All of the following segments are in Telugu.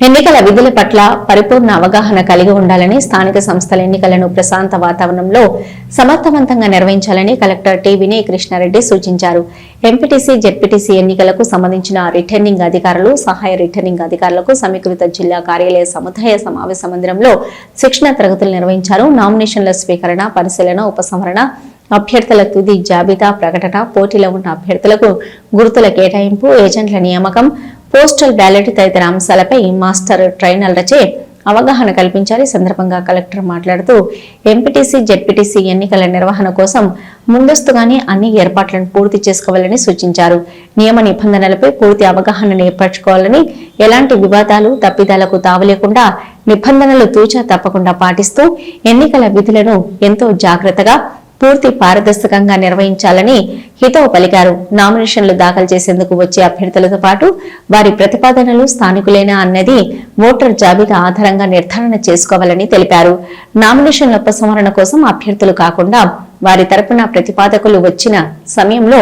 ఎన్నికల విధుల పట్ల పరిపూర్ణ అవగాహన కలిగి ఉండాలని స్థానిక సంస్థల ఎన్నికలను ప్రశాంత వాతావరణంలో సమర్థవంతంగా నిర్వహించాలని కలెక్టర్ టి వినయ్ కృష్ణారెడ్డి సూచించారు. ఎంపీటీసీ జెడ్పీటీసీ ఎన్నికలకు సంబంధించిన రిటర్నింగ్ అధికారులు సహాయ రిటర్నింగ్ అధికారులకు సమీకృత జిల్లా కార్యాలయ సముదాయ సమావేశ మందిరంలో శిక్షణ తరగతులు నిర్వహించారు. నామినేషన్ల స్వీకరణ పరిశీలన ఉపసంహరణ అభ్యర్థుల తుది జాబితా ప్రకటన పోటీలో ఉన్న అభ్యర్థులకు గుర్తుల కేటాయింపు ఏజెంట్ల నియామకం పోస్టల్ బ్యాలెట్ తదితర అంశాలపై మాస్టర్ ట్రైనర్లచే అవగాహన కల్పించాలి సందర్భంగా కలెక్టర్ మాట్లాడుతూ ఎంపీటీసీ జెడ్పీటీసీ ఎన్నికల నిర్వహణ కోసం ముందస్తుగానే అన్ని ఏర్పాట్లను పూర్తి చేసుకోవాలని సూచించారు. నియమ నిబంధనలపై పూర్తి అవగాహన ఏర్పరచుకోవాలని ఎలాంటి వివాదాలు తప్పిదాలకు తావలేకుండా నిబంధనలు తూచా తప్పకుండా పాటిస్తూ ఎన్నికల విధులను ఎంతో జాగ్రత్తగా పూర్తి పారదర్శకంగా నిర్వహించాలని హితవు పలికారు. నామినేషన్లు దాఖలు చేసేందుకు వచ్చే అభ్యర్థులతో పాటు వారి ప్రతిపాదనలు స్థానికులేనా అన్నది ఓటర్ జాబితా ఆధారంగా నిర్ధారణ చేసుకోవాలని తెలిపారు. నామినేషన్ల ఉపసంహరణ కోసం అభ్యర్థులు కాకుండా వారి తరపున ప్రతిపాదకులు వచ్చిన సమయంలో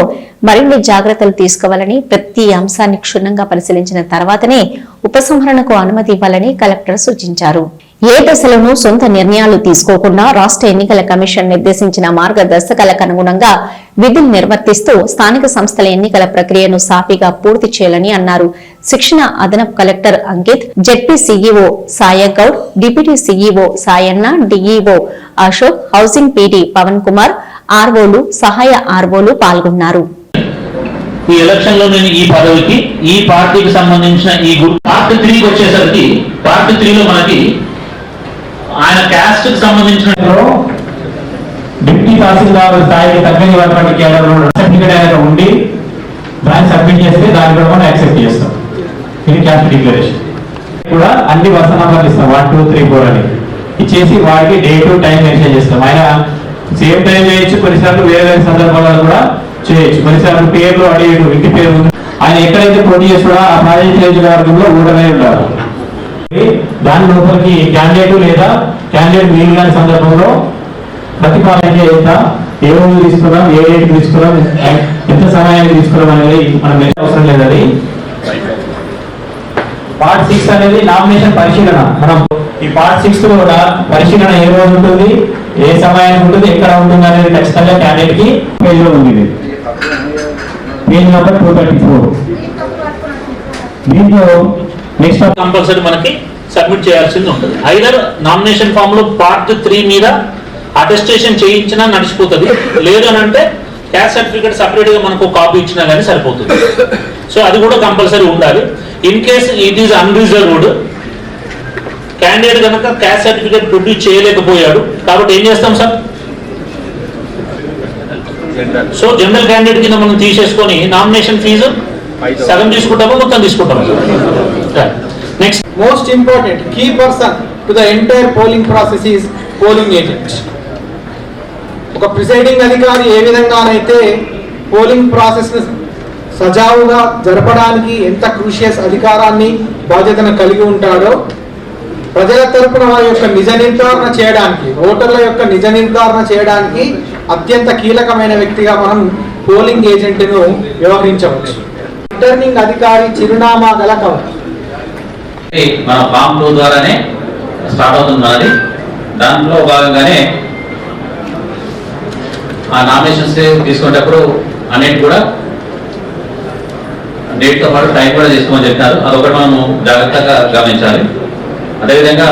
మరిన్ని జాగ్రత్తలు తీసుకోవాలని ప్రతి అంశాన్ని క్షుణ్ణంగా పరిశీలించిన తర్వాతనే ఉపసంహరణకు అనుమతి ఇవ్వాలని కలెక్టర్ సూచించారు. ఏ దశలను సొంత నిర్ణయాలు తీసుకోకుండా రాష్ట్ర ఎన్నికల కమిషన్ నిర్దేశించిన మార్గదర్శకాలకు అనుగుణంగా విధులు నిర్వర్తిస్తూ స్థానిక సంస్థల ఎన్నికల ప్రక్రియను సాఫీగా పూర్తి చేయాలని అన్నారు. శిక్షణ అదనపు collector Ankit ZP CEO Sayagoud deputy CEO Sayanna DEO Ashok housing PD Pavan Kumar ఆర్వోలు సహాయ ఆర్వోలు పాల్గొన్నారు. ఈ ఎలక్షన్లో నేను ఈ పదవికి ఈ పార్టీకి సంబంధించిన ఈ గ్రూప్ పార్ట్ త్రీకి వచ్చేసరికి పార్ట్ త్రీలో మనకి ఆయన క్యాస్ట్కి సంబంధించిన డిప్యూటీ తహసీల్దార్ స్థాయికి తగ్గని వాటి కేంద్రంలో సర్టిఫికేట్ అనేది ఉండి దాన్ని సబ్మిట్ చేస్తే దాన్ని కూడా మనం యాక్సెప్ట్ చేస్తాం. ఇది క్యాస్ట్ డిక్లరేషన్ కూడా అన్ని వరుస నంబర్లు ఇస్తాం. వన్ టూ త్రీ ఫోర్ అని. ఇచ్చేసి వాడికి డే టు టైం మెన్షన్ చేస్తాం. ఆయన సేమ్ టైం చేయొచ్చు కొన్నిసార్లు వేరే వేరే సందర్భాల్లో కూడా చేయొచ్చు. కొన్నిసార్లు పేర్లు అడిగేడు ఇంటి పేరు ఆయన ఎక్కడైతే పోటీ చేస్తాడో ఆ ప్రాజెక్ట్ వర్గంలో ఊడనే ఉండాలి దాని లోపలికి క్యాండిడేట్ లేదా క్యాండిడేట్ వీలు కాని సందర్భంలో ప్రతిపాదన ఎంత ఏ రోజు తీసుకున్నాం ఏ డేట్ తీసుకున్నాం ఎంత సమయానికి తీసుకున్నాం అనేది మనం మెసేజ్ అవసరం లేదని పార్ట్ సిక్స్ అనేది నామినేషన్ పరిశీలన. మనం ఈ పార్ట్ సిక్స్లో కూడా పరిశీలన ఏ రోజు ఉంటుంది ఏ సమయానికి ఉంటుంది ఎక్కడ ఉంటుంది అనేది ఖచ్చితంగా క్యాండిడేట్కి పేజ్లో ఉంది page number two thirty four దీంట్లో నెక్స్ట్ కంపల్సరీ మనకి సబ్మిట్ చేయాల్సింది ఉంటుంది. ఐదర్ నామినేషన్ ఫామ్లో పార్ట్ త్రీ మీద అటెస్టేషన్ చేయించినా నడిచిపోతుంది. లేదు అని అంటే క్యాస్ట్ సర్టిఫికేట్ సపరేట్గా మనకు కాపీ ఇచ్చినా కానీ సరిపోతుంది. సో అది కూడా కంపల్సరీ ఉండాలి. In case it is unreserved candidate కనుక క్యాస్ట్ సర్టిఫికేట్ ప్రొడ్యూస్ చేయలేకపోయాడు. కాబట్టి ఏం చేస్తాం సార్? సో జనరల్ క్యాండిడేట్ కింద మనం తీసేసుకొని నామినేషన్ ఫీజు సగం తీసుకుంటామా? మొత్తం తీసుకుంటామా? Next most important key person to the entire polling process is polling agent. ఒక ప్రిసైడింగ్ అధికారి ఏ విధంగానైతే పోలింగ్ ప్రాసెస్ సజావుగా జరపడానికి ఎంత క్రూషియస్ అధికారాన్ని బాధ్యతను కలిగి ఉంటాడో ప్రజల తరపున వారి యొక్క నిజ నిర్ధారణ చేయడానికి ఓటర్ల యొక్క నిజ నిర్ధారణ చేయడానికి అత్యంత కీలకమైన వ్యక్తిగా మనం పోలింగ్ ఏజెంట్ను వ్యవహరించవచ్చు. రిటర్నింగ్ అధికారి చిరునామా గల కవర్. మన ఫామ్ టూ ద్వారానే స్టార్ట్ అవుతుంది మనది. దాంట్లో భాగంగానే ఆ నామినేషన్స్ తీసుకునేటప్పుడు అన్నిటి కూడా డేట్తో పాటు టైం కూడా తీసుకోమని చెప్పారు అదొకటి మనము జాగ్రత్తగా గమనించాలి. అదేవిధంగా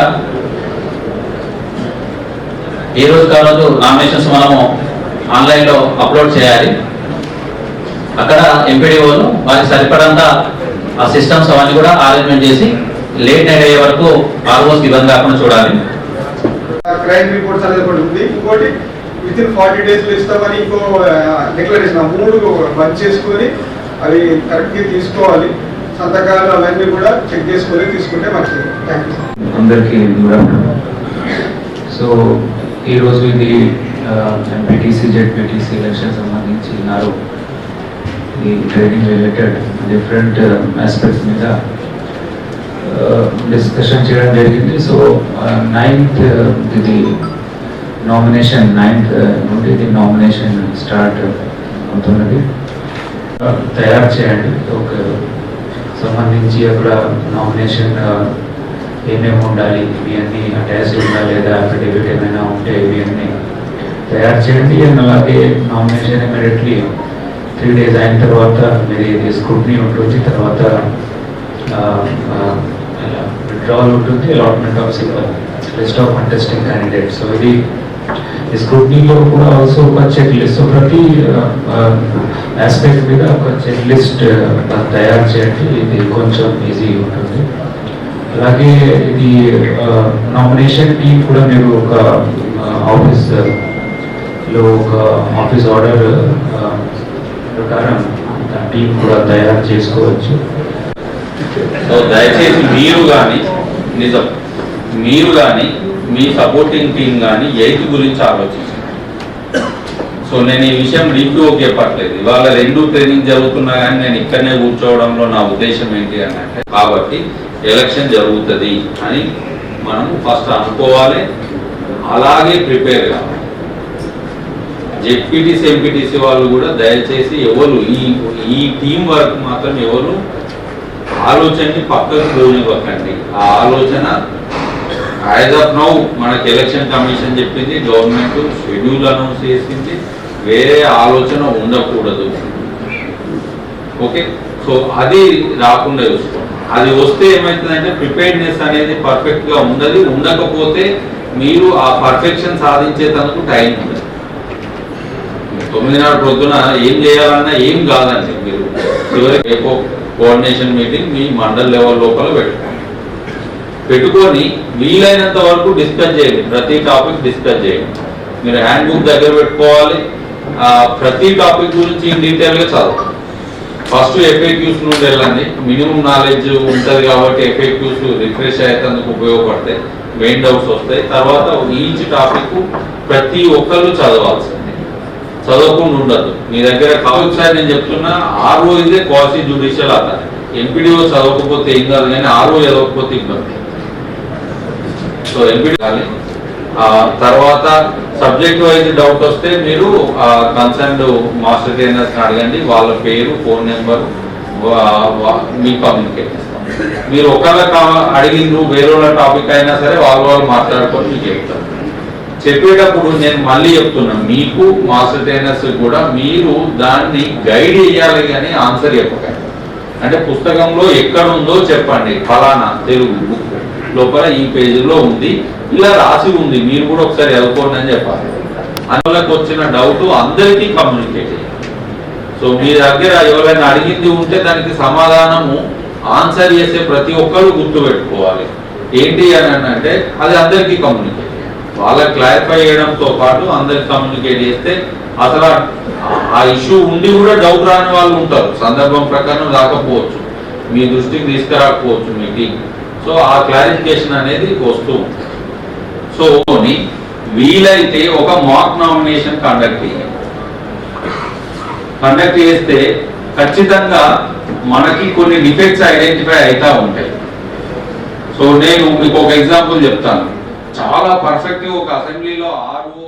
ఏ రోజు కావచ్చు నామినేషన్స్ మనము ఆన్లైన్లో అప్లోడ్ చేయాలి. అక్కడ ఎంపీడీఓలు వారికి సరిపడంత ఆ సిస్టమ్స్ అవన్నీ కూడా అరేంజ్మెంట్ చేసి లేట్ నైట్ అయ్యే వరకు ఆల్మోస్ట్ ఇబ్బంది కాకుండా చూడాలి. క్రైమ్ రిపోర్ట్స్ అనేది ఒకటి ఉంది. ఇంకోటి విత్ ఇన్ ఫార్టీ డేస్లో ఇస్తామని ఇంకో డిక్లరేషన్ ఆ మూడు బంద్ చేసుకొని అవి కరెక్ట్గా తీసుకోవాలి. సంతకాలు అవన్నీ కూడా చెక్ చేసుకొని తీసుకుంటే మంచిది. అందరికీ గుడ్ ఆఫ్టర్నూన్ సో ఈరోజు ఇది ఎంపీటీసీ జెడ్పీటీసీ ఎలక్షన్ సంబంధించి నారు ఈ ట్రైనింగ్ రిలేటెడ్ డిఫరెంట్ ఆస్పెక్ట్స్ మీద uh, డిస్కషన్ చేయడం జరిగింది. సో నైన్త్ ఇది నామినేషన్ నైన్త్ నుండి ఇది నామినేషన్ స్టార్ట్ అవుతున్నది. Uh, తయారు చేయండి. ఒక సంబంధించి అక్కడ నామినేషన్ uh, ఏమేమి ఉండాలి ఇవి అన్ని అటాచ్ ఉందా లేదా అఫిడేవిట్ ఏమైనా ఉంటే ఇవి తయారు చేయండి. అండ్ అలాగే నామినేషన్ ఇమీడియట్లీ త్రీ డేస్ అయిన తర్వాత మీరు ఇది స్క్రూట్నీ ఉంటుంది తర్వాత విత్డ్రావల్ ఉంటుంది allotment of list of contesting candidate so ఇది ఈ స్క్రూట్నీలో కూడా ఆల్సో ఒక చెక్ లిస్ట్ సో ప్రతి ఆస్పెక్ట్ మీద ఒక చెక్ లిస్ట్ తయారు చేయండి. ఇది కొంచెం ఈజీ ఉంటుంది. అలాగే ఇది నామినేషన్ టీం కూడా మీరు ఒక ఆఫీస్లో ఒక ఆఫీస్ ఆర్డర్ ప్రకారం టీం కూడా తయారు చేసుకోవచ్చు. సో దయచేసి మీరు కానీ నిజం మీరు కానీ మీ సపోర్టింగ్ టీం కానీ ఎయిత్ గురించి ఆలోచించండి. సో నేను ఈ విషయం రీప్యూ చెప్పట్లేదు. ఇవాళ రెండు ట్రైనింగ్ జరుగుతున్నా కానీ నేను ఇక్కడనే కూర్చోవడంలో నా ఉద్దేశం ఏంటి అని అంటే కాబట్టి ఎలక్షన్ జరుగుతుంది అని మనం ఫస్ట్ అనుకోవాలి. అలాగే ప్రిపేర్ కావాలి. జెడ్పీటీసీ ఎంపీటీసీ వాళ్ళు కూడా దయచేసి ఎవరు ఈ ఈ టీం వర్క్ మాత్రం ఎవరు ఆలోచనని పక్కకు పోనివ్వకండి. ఆ ఆలోచన యాజ్ ఆఫ్ నౌ మనకి ఎలక్షన్ కమిషన్ చెప్పింది గవర్నమెంట్ షెడ్యూల్ అనౌన్స్ చేసింది వేరే ఆలోచన ఉండకూడదు. ఓకే? సో అది రాకుండా చూసుకోండి. అది వస్తే ఏమవుతుందంటే ప్రిపేర్డ్నెస్ అనేది పర్ఫెక్ట్గా ఉండదు ఉండకపోతే మీరు ఆ పర్ఫెక్షన్ సాధించే తనకు టైం ఉండదు. తొమ్మిదిన్నర పొద్దున ఏం చేయాలన్నా ఏం కాదండి మీరు. చివరికి రేపు కోఆర్డినేషన్ మీటింగ్ మీ మండల్ లెవెల్ లోపల పెట్టుకోండి. పెట్టుకొని వీలైనంత వరకు డిస్కస్ చేయండి. ప్రతి టాపిక్ డిస్కస్ చేయండి. మీరు హ్యాండ్ బుక్ దగ్గర పెట్టుకోవాలి. ఆ, ప్రతి టాపిక్ గురించి ఇన్ డీటెయిల్గా చదవండి. ఫస్ట్ ఎఫ్ఏక్యూస్ నుండి వెళ్ళండి. మినిమం నాలెడ్జ్ ఉంటుంది కాబట్టి ఎఫ్ఏక్యూస్ రిఫ్రెష్ అయ్యేందుకు ఉపయోగపడతాయి. మెయిన్ డౌట్స్ వస్తాయి. తర్వాత ఈచ్ టాపిక్ ప్రతి ఒక్కరు చదవాల్సింది. చదవకుండా ఉండదు. మీ దగ్గర ఒకసారి నేను చెప్తున్నా ఆర్ఓ ఇదే క్వాసి జ్యుడిషియల్ అథారిటీ ఎంపీడీఓ చదవకపోతే ఏం కాదు కానీ ఆర్ఓ చదవకపోతే ఇబ్బంది సో ఎంపీడీ తర్వాత సబ్జెక్ట్ వైజ్ డౌట్ వస్తే మీరు కన్సర్న్ మాస్టర్ ట్రైనర్స్ అడగండి వాళ్ళ పేరు ఫోన్ నెంబర్ మీ కమ్యూనికేట్ చేస్తాం మీరు ఒకవేళ అడిగిండ్రు వేరే వాళ్ళ టాపిక్ అయినా సరే వాళ్ళు వాళ్ళు మాట్లాడుకొని మీకు చెప్తారు. చెప్పేటప్పుడు నేను మళ్ళీ చెప్తున్నా మీకు మాస్టర్ ట్రైనర్స్ కూడా మీరు దాన్ని గైడ్ చేయాలి కానీ ఆన్సర్ చెప్పకండి. అంటే పుస్తకంలో ఎక్కడ ఉందో చెప్పండి ఫలానా తెలుగు బుక్. లోపల ఈ పేజీలో ఉంది ఇలా రాసి ఉంది మీరు కూడా ఒకసారి చదువుకోండి అని చెప్పాలి. అందులోకి వచ్చిన డౌట్ అందరికీ కమ్యూనికేట్ చేయాలి సో మీ దగ్గర ఎవరైనా అడిగింది ఉంటే దానికి సమాధానము ఆన్సర్ చేసే ప్రతి ఒక్కరు గుర్తు పెట్టుకోవాలి ఏంటి అని అంటే అది అందరికీ కమ్యూనికేట్ వాళ్ళకి క్లారిఫై చేయడంతో పాటు అందరికి కమ్యూనికేట్ చేస్తే అసలు ఆ- ఇష్యూ ఉండి కూడా డౌట్ రాని వాళ్ళు ఉంటారు. సందర్భం ప్రకారం రాకపోవచ్చు. మీ దృష్టికి తీసుకురాకపోవచ్చు మీ టీం సో ఆ క్లారిఫికేషన్ అనేది వస్తూ సో ని వీలైతే ఒక మాక్ నామినేషన్ కండక్ట్ చేయాలి కండక్ట్ చేస్తే ఖచ్చితంగా మనకి కొన్ని డిఫెక్ట్స్ ఐడెంటిఫై అవుతా ఉంటాయి. సో నేను మీకు ఒక ఎగ్జాంపుల్ చెప్తాను. చాలా పర్ఫెక్ట్ ఒక అసెంబ్లీలో ఆరు